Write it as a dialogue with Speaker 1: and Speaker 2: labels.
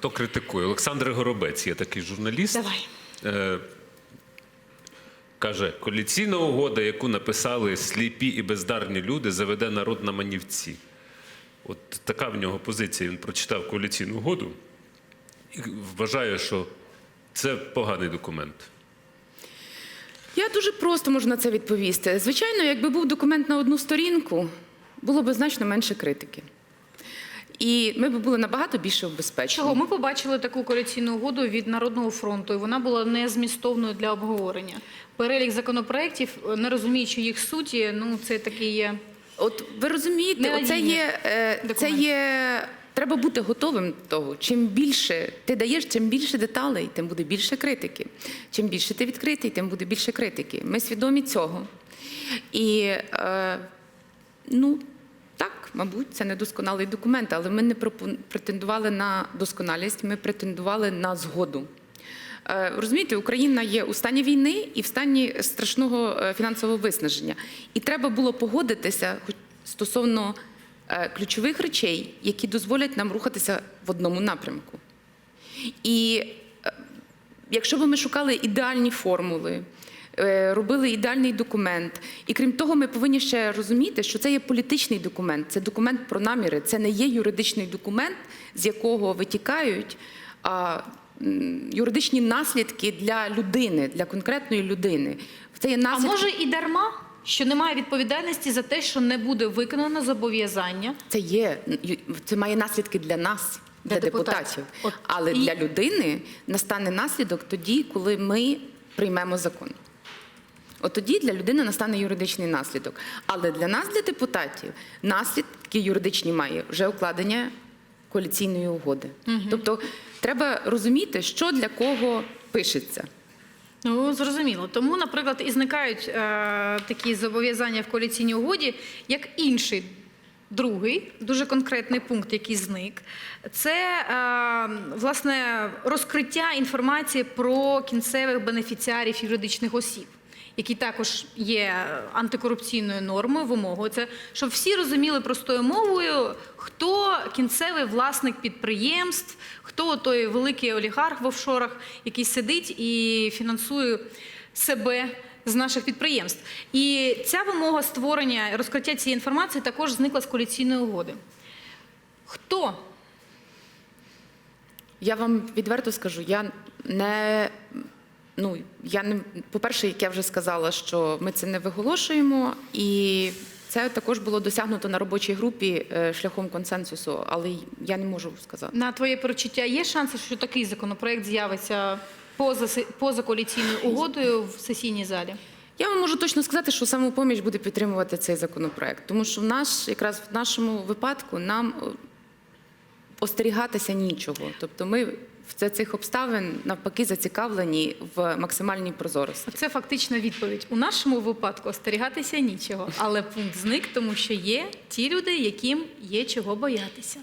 Speaker 1: хто критикує. Олександр Горобець є такий журналіст.
Speaker 2: Давай.
Speaker 1: Е, Каже, коаліційна угода, яку написали сліпі і бездарні люди, заведе народ на манівці. От така в нього позиція. Він прочитав коаліційну угоду і вважає, що це поганий документ.
Speaker 2: Я дуже просто можу на це відповісти. Звичайно, якби був документ на одну сторінку, було б значно менше критики. І ми б були набагато більше убезпечені.
Speaker 3: Чого ми побачили таку коаліційну угоду від Народного фронту, і вона була не змістовною для обговорення. Перелік законопроєктів, не розуміючи їх суті, ну це такий є.
Speaker 2: От ви розумієте, оце є, е, це є. Треба бути готовим до того. Чим більше ти даєш, чим більше деталей, тим буде більше критики. Чим більше ти відкритий, тим буде більше критики. Ми свідомі цього. І е, ну так, мабуть, це недосконалий документ, але ми не претендували на досконалість, ми претендували на згоду. Е, Розумієте, Україна є у стані війни і в стані страшного е, фінансового виснаження. І треба було погодитися стосовно е, ключових речей, які дозволять нам рухатися в одному напрямку. І якщо б ми шукали ідеальні формули, робили ідеальний документ, і крім того, ми повинні ще розуміти, що це є політичний документ, це документ про наміри, це не є юридичний документ, з якого витікають юридичні наслідки для людини, для конкретної людини. Це є
Speaker 3: А може і дарма, що немає відповідальності за те, що не буде виконано зобов'язання.
Speaker 2: Це є це має наслідки для нас, для,
Speaker 3: Для
Speaker 2: депутатів.
Speaker 3: депутатів. От
Speaker 2: Але
Speaker 3: і-
Speaker 2: для людини настане наслідок тоді, коли ми приймемо закон. От тоді для людини настане юридичний наслідок. Але для нас, для депутатів, наслідки юридичні має вже укладення коаліційної угоди. Тобто треба розуміти, що для кого пишеться.
Speaker 3: Ну зрозуміло. Тому, наприклад, і зникають е, такі зобов'язання в коаліційній угоді, як інший. Другий дуже конкретний пункт, який зник, це е, власне розкриття інформації про кінцевих бенефіціарів юридичних осіб, які також є антикорупційною нормою, вимогою. Це щоб всі розуміли простою мовою, хто кінцевий власник підприємств, хто той великий олігарх в офшорах, який сидить і фінансує себе з наших підприємств. І ця вимога створення розкриття цієї інформації також зникла з коаліційної угоди. Хто
Speaker 2: Я вам відверто скажу, я не. Ну, я не по-перше, як я вже сказала, що ми це не виголошуємо, і це також було досягнуто на робочій групі е, шляхом консенсусу, але я не можу сказати.
Speaker 3: на твоє перечуття є шанси, що такий законопроект з'явиться поза, поза коаліційною угодою в сесійній залі?
Speaker 2: Я вам можу точно сказати, що самопоміч буде підтримувати цей законопроект, тому що в наш, якраз в нашому випадку нам остерігатися нічого. Тобто ми в цих обставин навпаки зацікавлені в максимальній прозорості.
Speaker 3: Це фактично відповідь. У нашому випадку остерігатися нічого, але пункт зник, тому що є ті люди, яким є чого боятися.